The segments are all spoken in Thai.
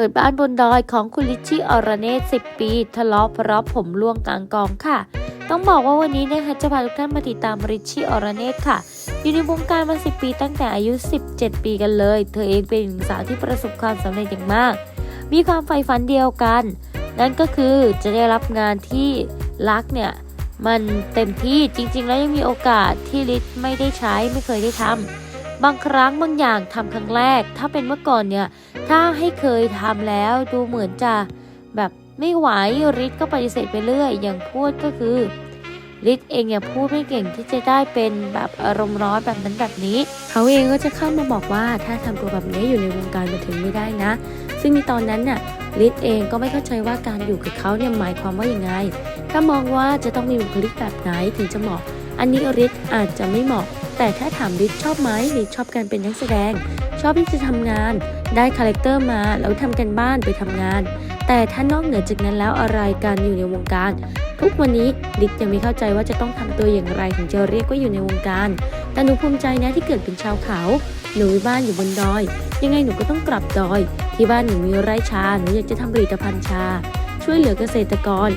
เปิดบ้านบนดอยของคุณลิชชี่อรเนศ10 ปี ทะเลาะเพราะผมล่วงกลางกองค่ะ ต้องบอกว่าวันนี้นะคะจะพาทุกท่านมาติดตามริชชี่อรเนศค่ะ อยู่ในวงการมา 10 ปีตั้งแต่อายุ 17 ปีกันเลย เธอเองเป็นหญิงสาวที่ประสบความสำเร็จอย่างมาก มีความใฝ่ฝันเดียวกัน นั่นก็คือจะได้รับงานที่รักเนี่ยมันเต็มที่จริงๆ แล้วยังมีโอกาสที่ลิศไม่ได้ใช้ไม่เคยได้ทำ บางครั้งบางอย่างทำครั้งแรก ถ้าเป็นเมื่อก่อนเนี่ย ถ้าให้เคยทำแล้วดูเหมือนจะแบบไม่ไหวฤทธิ์ก็ปฏิเสธไปเรื่อย อย่างพูดก็คือฤทธิ์เองเนี่ยพูดไม่เก่งที่จะได้เป็นแบบอารมณ์ร้อนแบบนั้นแบบนี้ เขาเองก็จะเข้ามาบอกว่าถ้าทำตัวแบบนี้อยู่ในวงการบันเทิงไม่ได้นะ ซึ่งในตอนนั้นน่ะฤทธิ์เองก็ไม่เข้าใจว่าการอยู่กับเขาเนี่ยหมายความว่าอย่างไง ถ้ามองว่าจะต้องมีบุคลิกแบบไหนถึงจะเหมาะ อันนี้ฤทธิ์อาจจะไม่เหมาะ แต่ถ้าถามฤทธิ์ชอบไหมฤทธิ์ชอบการเป็นนักแสดง ชอบที่จะทำงาน ได้คาแรคเตอร์มาแล้วทำกันบ้านไปทำงาน แต่ถ้านอกเหนือจากนั้นแล้วอะไรการอยู่ในวงการ ทุกวันนี้ฤทธิ์ยังไม่เข้าใจว่าจะต้องทำตัวอย่างไรถึงจะเรียกว่าอยู่ในวงการ แต่หนูภูมิใจนะที่เกิดเป็นชาวเขาหนูมีบ้านอยู่บนดอย ยังไงหนูก็ต้องกลับดอย ที่บ้านหนูมีไร่ชาหนูอยากจะทำผลิตภัณฑ์ชา ช่วยเหลือเกษตรกร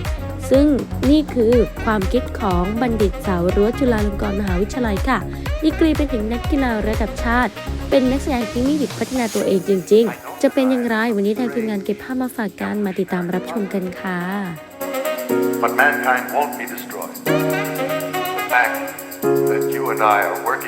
ซึ่งนี่คือความคิดของบัณฑิตสาวรั้วจุฬาลงกรณ์มหาวิทยาลัยค่ะดีกรีเป็นถึงนักกีฬาระดับชาติ เป็นนักแสดงที่มีวิถีพัฒนาตัวเองจริง ๆ จะเป็นอย่างไรวันนี้ทางทีมงานเก็บภาพมาฝากกันมาติดตามรับชมกันค่ะ But mankind won't be destroyed. The fact that you and I are working